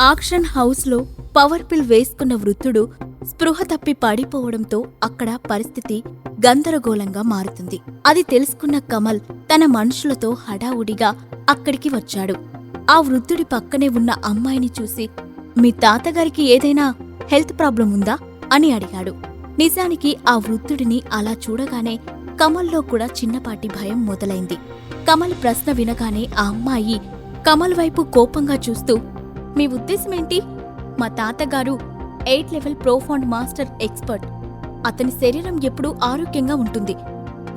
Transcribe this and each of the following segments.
Auction హౌస్లో power పిల్ వేసుకున్న వృద్ధుడు స్పృహ తప్పి పడిపోవడంతో అక్కడ పరిస్థితి గందరగోళంగా మారుతుంది. అది తెలుసుకున్న కమల్ తన మనుషులతో హడావుడిగా అక్కడికి వచ్చాడు. ఆ వృద్ధుడి పక్కనే ఉన్న అమ్మాయిని చూసి మీ తాతగారికి ఏదైనా హెల్త్ ప్రాబ్లం ఉందా? అని అడిగాడు. నిజానికి ఆ వృద్ధుడిని అలా చూడగానే కమల్లో కూడా చిన్నపాటి భయం మొదలైంది. కమల్ ప్రశ్న వినగానే ఆ అమ్మాయి కమల్ వైపు కోపంగా చూస్తూ మీ ఉద్దేశం ఏంటి? మా తాతగారు eight level profound master expert. అతని శరీరం ఎప్పుడూ ఆరోగ్యంగా ఉంటుంది.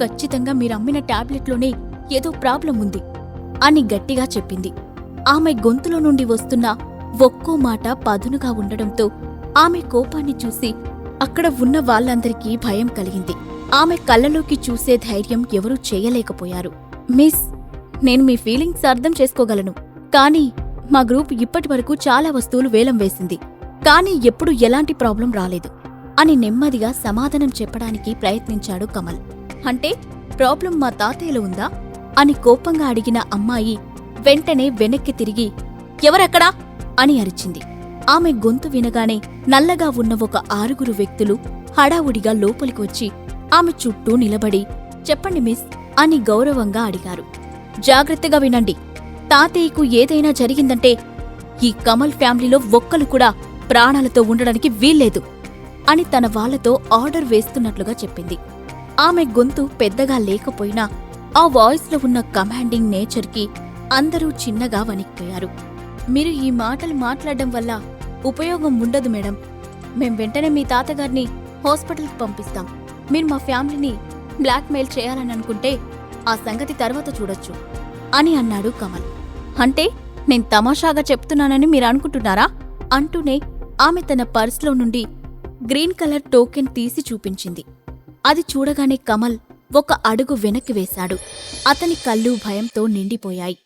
ఖచ్చితంగా మీరమ్మిన టాబ్లెట్లోనే ఏదో ప్రాబ్లం ఉంది అని గట్టిగా చెప్పింది. ఆమె గొంతులో నుండి వస్తున్న ఒక్కో మాట పదునుగా ఉండడంతో ఆమె కోపాన్ని చూసి అక్కడ ఉన్న వాళ్ళందరికీ భయం కలిగింది. ఆమె కళ్ళలోకి చూసే ధైర్యం ఎవరూ చేయలేకపోయారు. మిస్ నేను మీ ఫీలింగ్స్ అర్థం చేసుకోగలను. కానీ మా గ్రూప్ ఇప్పటి వరకు చాలా వస్తువులు వేలం వేసింది. కానీ ఎప్పుడు ఎలాంటి ప్రాబ్లం రాలేదు. అని నెమ్మదిగా సమాధానం చెప్పడానికి ప్రయత్నించాడు కమల్. అంటే ప్రాబ్లం మా తాతయ్యలో ఉందా? అని కోపంగా అడిగిన అమ్మాయి వెంటనే వెనక్కి తిరిగి ఎవరక్కడా? అని అరిచింది. ఆమె గొంతు వినగానే నల్లగా ఉన్న ఒక ఆరుగురు వ్యక్తులు హడావుడిగా లోపలికి వచ్చి ఆమె చుట్టూ నిలబడి చెప్పండి మిస్ అని గౌరవంగా అడిగారు. జాగ్రత్తగా వినండి. తాతయ్యకు ఏదైనా జరిగిందంటే ఈ కమల్ ఫ్యామిలీలో ఒక్కలు కూడా ప్రాణాలతో ఉండడానికి వీల్లేదు అని తన వాళ్ళతో ఆర్డర్ వేస్తున్నట్లుగా చెప్పింది. ఆమె గొంతు పెద్దగా లేకపోయినా ఆ వాయిస్లో ఉన్న కమాండింగ్ నేచర్కి అందరూ చిన్నగా వణికిపోయారు. మీరు ఈ మాటలు మాట్లాడడం వల్ల ఉపయోగం ఉండదు మేడం. మేం వెంటనే మీ తాతగారిని హాస్పిటల్కి పంపిస్తాం. మీరు మా ఫ్యామిలీని బ్లాక్మెయిల్ చేయాలని అనుకుంటే ఆ సంగతి తర్వాత చూడొచ్చు అని అన్నాడు కమల్. అంటే నేను తమాషాగా చెప్తున్నానని మీరు అనుకుంటున్నారా? అంటూనే ఆమె తన పర్స్లో నుండి గ్రీన్ కలర్ టోకెన్ తీసి చూపించింది. అది చూడగానే కమల్ ఒక అడుగు వెనక్కి వేశాడు. అతని కళ్ళు భయంతో నిండిపోయాయి.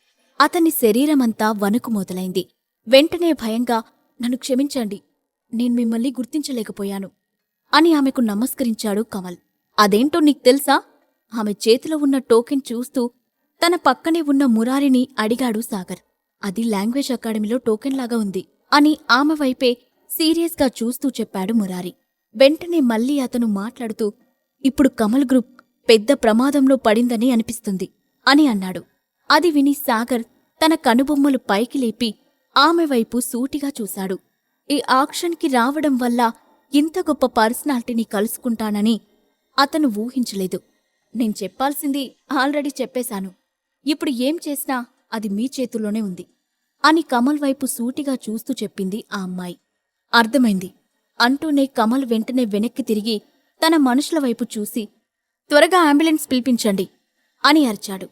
అతని శరీరమంతా వణుకు మొదలైంది. వెంటనే భయంగా నన్ను క్షమించండి. నేను మిమ్మల్ని గుర్తించలేకపోయాను అని ఆమెకు నమస్కరించాడు కమల్. అదేంటో నీకు తెలుసా? ఆమె చేతిలో ఉన్న టోకెన్ చూస్తూ తన పక్కనే ఉన్న మురారిని అడిగాడు సాగర్. అది లాంగ్వేజ్ అకాడమీలో టోకెన్ లాగా ఉంది అని ఆమె వైపే సీరియస్గా చూస్తూ చెప్పాడు మురారి. వెంటనే మళ్ళీ అతను మాట్లాడుతూ ఇప్పుడు కమల్ గ్రూప్ పెద్ద ప్రమాదంలో పడిందని అనిపిస్తుంది అని అన్నాడు. అది విని సాగర్ తన కనుబొమ్మలు పైకి లేపి ఆమె వైపు సూటిగా చూశాడు. ఈ ఆక్షన్కి రావడం వల్ల ఇంత గొప్ప పర్సనాలిటీని కలుసుకుంటానని అతను ఊహించలేదు. నేను చెప్పాల్సింది ఆల్రెడీ చెప్పేశాను. ఇప్పుడు ఏం చేసినా అది మీ చేతుల్లోనే ఉంది అని కమల్ వైపు సూటిగా చూస్తూ చెప్పింది ఆ అమ్మాయి. అర్థమైంది. అంటూనే కమల్ వెంటనే వెనక్కి తిరిగి తన మనుషుల వైపు చూసి త్వరగా అంబులెన్స్ పిలిపించండి అని అరిచాడు.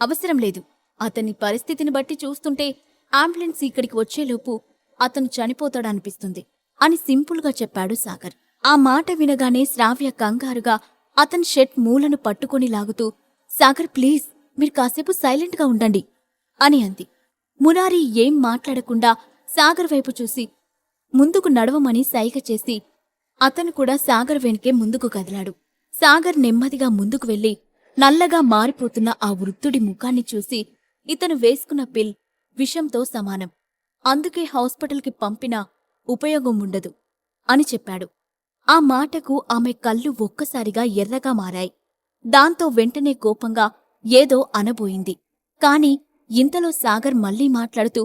అవసరం లేదు. అతని పరిస్థితిని బట్టి చూస్తుంటే అంబులెన్స్ ఇక్కడికి వచ్చేలోపు అతను చనిపోతాడనిపిస్తుంది అని సింపుల్గా చెప్పాడు సాగర్. ఆ మాట వినగానే శ్రావ్య కంగారుగా అతని షర్ట్ మూలను పట్టుకొని లాగుతూ సాగర్ ప్లీజ్! మీరు కాసేపు సైలెంట్గా ఉండండి అని అంది. మురారి ఏం మాట్లాడకుండా సాగర్ వైపు చూసి ముందుకు నడవమని సైగ చేసి అతను కూడా సాగర్ వెనుకే ముందుకు కదిలాడు. సాగర్ నెమ్మదిగా ముందుకు వెళ్ళి నల్లగా మారిపోతున్న ఆ వృద్ధుడి ముఖాన్ని చూసి ఇతను వేసుకున్న పిల్ విషంతో సమానం. అందుకే హాస్పిటల్కి పంపినా ఉపయోగం ఉండదు అని చెప్పాడు. ఆ మాటకు ఆమె కళ్ళు ఒక్కసారిగా ఎర్రగా మారాయి. దాంతో వెంటనే కోపంగా ఏదో అనబోయింది. కాని ఇంతలో సాగర్ మళ్ళీ మాట్లాడుతూ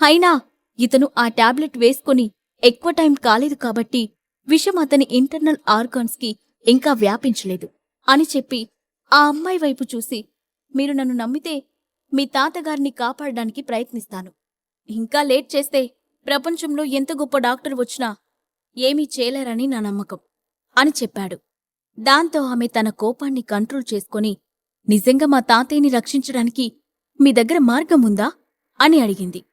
అయినా ఇతను ఆ టాబ్లెట్ వేసుకుని ఎక్కువ టైం కాలేదు కాబట్టి విషం అతని ఇంటర్నల్ ఆర్గాన్స్కి ఇంకా వ్యాపించలేదు అని చెప్పి ఆ అమ్మాయి వైపు చూసి మీరు నన్ను నమ్మితే మీ తాతగారిని కాపాడడానికి ప్రయత్నిస్తాను. ఇంకా లేట్ చేస్తే ప్రపంచంలో ఎంత గొప్ప డాక్టర్ వచ్చినా ఏమీ చేయలేరని నా నమ్మకం అని చెప్పాడు. దాంతో ఆమె తన కోపాన్ని కంట్రోల్ చేసుకుని నిజంగా మా తాతయ్యని రక్షించడానికి మీ దగ్గర మార్గం ఉందా అని అడిగింది.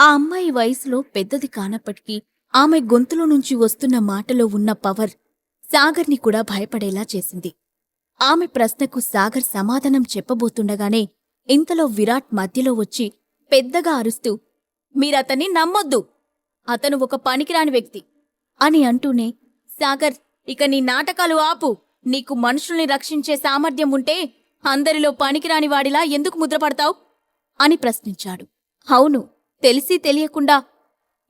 ఆ అమ్మాయి వయసులో పెద్దది కానప్పటికీ ఆమె గొంతులో నుంచి వస్తున్న మాటలో ఉన్న పవర్ సాగర్ని కూడా భయపడేలా చేసింది. ఆమె ప్రశ్నకు సాగర్ సమాధానం చెప్పబోతుండగానే ఇంతలో విరాట్ మధ్యలో వచ్చి పెద్దగా అరుస్తూ మీరతన్ని నమ్మొద్దు. అతను ఒక పనికిరాని వ్యక్తి. అని అంటూనే సాగర్ ఇక నీ నాటకాలు ఆపు. నీకు మనుషుల్ని రక్షించే సామర్థ్యం ఉంటే అందరిలో పనికిరాని వాడిలా ఎందుకు ముద్రపడతావు అని ప్రశ్నించాడు. అవును తెలిసి తెలియకుండా.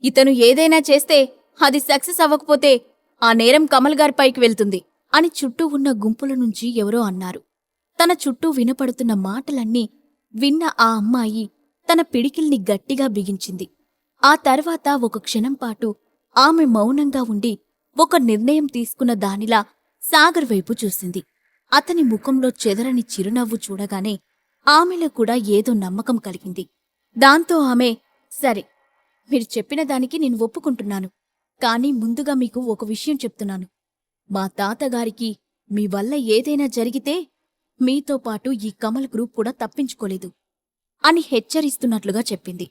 ఇతను ఏదైనా చేస్తే అది సక్సెస్ అవ్వకపోతే ఆ నేరం కమల్ గారిపైకి వెళ్తుంది అని చుట్టూ ఉన్న గుంపుల నుంచి ఎవరో అన్నారు. తన చుట్టూ వినపడుతున్న మాటలన్నీ విన్న ఆ అమ్మాయి తన పిడికిల్ని గట్టిగా బిగించింది. ఆ తర్వాత ఒక క్షణం పాటు ఆమె మౌనంగా ఉండి ఒక నిర్ణయం తీసుకున్న దానిలా సాగర్ వైపు చూసింది. అతని ముఖంలో చెదరని చిరునవ్వు చూడగానే ఆమెలో కూడా ఏదో నమ్మకం కలిగింది. దాంతో ఆమె సరే మీరు చెప్పిన దానికి నేను ఒప్పుకుంటున్నాను కానీ ముందుగా మీకు ఒక విషయం చెప్తున్నాను. మా తాతగారికి మీ వల్ల ఏదైనా జరిగితే మీతో పాటు ఈ కమల్ గ్రూప్ కూడా తప్పించుకోలేదు అని హెచ్చరిస్తున్నట్లుగా చెప్పింది.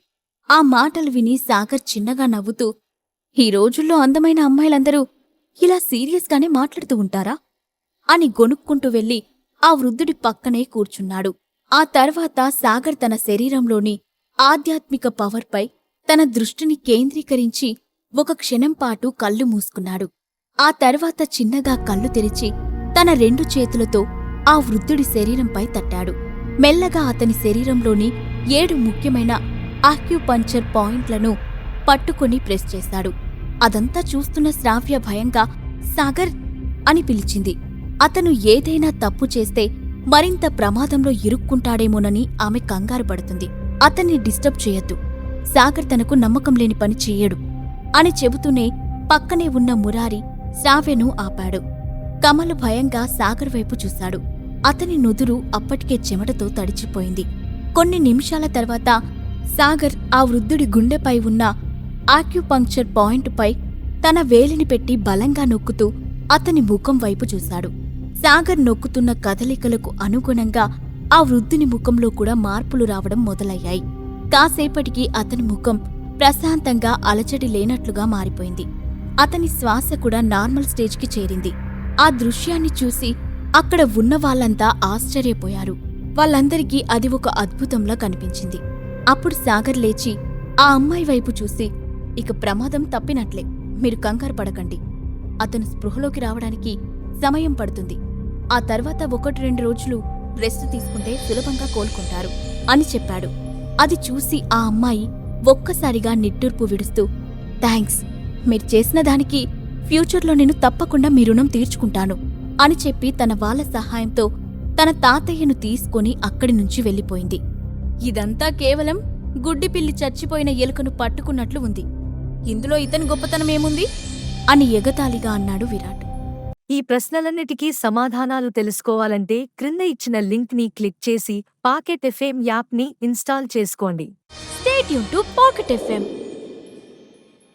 ఆ మాటలు విని సాగర్ చిన్నగా నవ్వుతూ ఈ రోజుల్లో అందమైన అమ్మాయిలందరూ ఇలా సీరియస్గానే మాట్లాడుతూ ఉంటారా? అని గొనుక్కుంటూ వెళ్ళి ఆ వృద్ధుడి పక్కనే కూర్చున్నాడు. ఆ తర్వాత సాగర్ తన శరీరంలోని ఆధ్యాత్మిక పవర్పై తన దృష్టిని కేంద్రీకరించి ఒక క్షణం పాటు కళ్ళు మూసుకున్నాడు. ఆ తర్వాత చిన్నగా కళ్ళు తెరిచి తన రెండు చేతులతో ఆ వృద్ధుడి శరీరంపై తట్టాడు. మెల్లగా అతని శరీరంలోని ఏడు ముఖ్యమైన ఆక్యుపంచర్ పాయింట్లను పట్టుకొని ప్రెస్ చేశాడు. అదంతా చూస్తున్న శ్రావ్య భయంగా సాగర్ అని పిలిచింది. అతను ఏదైనా తప్పు చేస్తే మరింత ప్రమాదంలో ఇరుక్కుంటాడేమోనని ఆమె కంగారు పడుతుంది. అతన్ని డిస్టర్బ్ చేయొద్దు. సాగర్ తనకు నమ్మకం లేని పని చెయ్యడు అని చెబుతూనే పక్కనే ఉన్న మురారి శ్రావ్యను ఆపాడు. కమలు భయంగా సాగర్ వైపు చూశాడు. అతని నుదురు అప్పటికే చెమటతో తడిచిపోయింది. కొన్ని నిమిషాల తర్వాత సాగర్ ఆ వృద్ధుడి గుండెపై ఉన్న ఆక్యుపంక్చర్ పాయింట్పై తన వేలిని పెట్టి బలంగా నొక్కుతూ అతని ముఖం వైపు చూశాడు. సాగర్ నొక్కుతున్న కదలికలకు అనుగుణంగా ఆ వృద్ధుని ముఖంలో కూడా మార్పులు రావడం మొదలయ్యాయి. కాసేపటికి అతని ముఖం ప్రశాంతంగా అలచడి లేనట్లుగా మారిపోయింది. అతని శ్వాస కూడా నార్మల్ స్టేజ్కి చేరింది. ఆ దృశ్యాన్ని చూసి అక్కడ ఉన్న వాళ్ళంతా ఆశ్చర్యపోయారు. వాళ్ళందరికీ అది ఒక అద్భుతంలా కనిపించింది. అప్పుడు సాగర్ లేచి ఆ అమ్మాయి వైపు చూసి ఇక ప్రమాదం తప్పినట్లే మీరు కంగారు పడకండి. అతను స్పృహలోకి రావడానికి సమయం పడుతుంది. ఆ తర్వాత ఒకటి రెండు రోజులు రెస్ట్ తీసుకుంటే సులభంగా కోలుకుంటారు అని చెప్పాడు. అది చూసి ఆ అమ్మాయి ఒక్కసారిగా నిట్టూర్పు విడుస్తూ థ్యాంక్స్ మీరు చేసిన దానికి ఫ్యూచర్లో నేను తప్పకుండా మీ రుణం తీర్చుకుంటాను అని చెప్పి తన వాళ్ళ సహాయంతో తన తాతయ్యను తీసుకొని అక్కడి నుంచి వెళ్ళిపోయింది. ఇదంతా కేవలం గుడ్డిపిల్లి చచ్చిపోయిన ఎలుకను పట్టుకున్నట్లు ఉంది. ఇందులో ఇతని గొప్పతనమేముంది అని ఎగతాళిగా అన్నాడు విరాట్. ఈ ప్రశ్నలన్నిటికీ సమాధానాలు తెలుసుకోవాలంటే క్రింద ఇచ్చిన లింక్ని క్లిక్ చేసి పాకెట్ ఎఫ్ఎం యాప్ని ఇన్స్టాల్ చేసుకోండి. State to pocket FM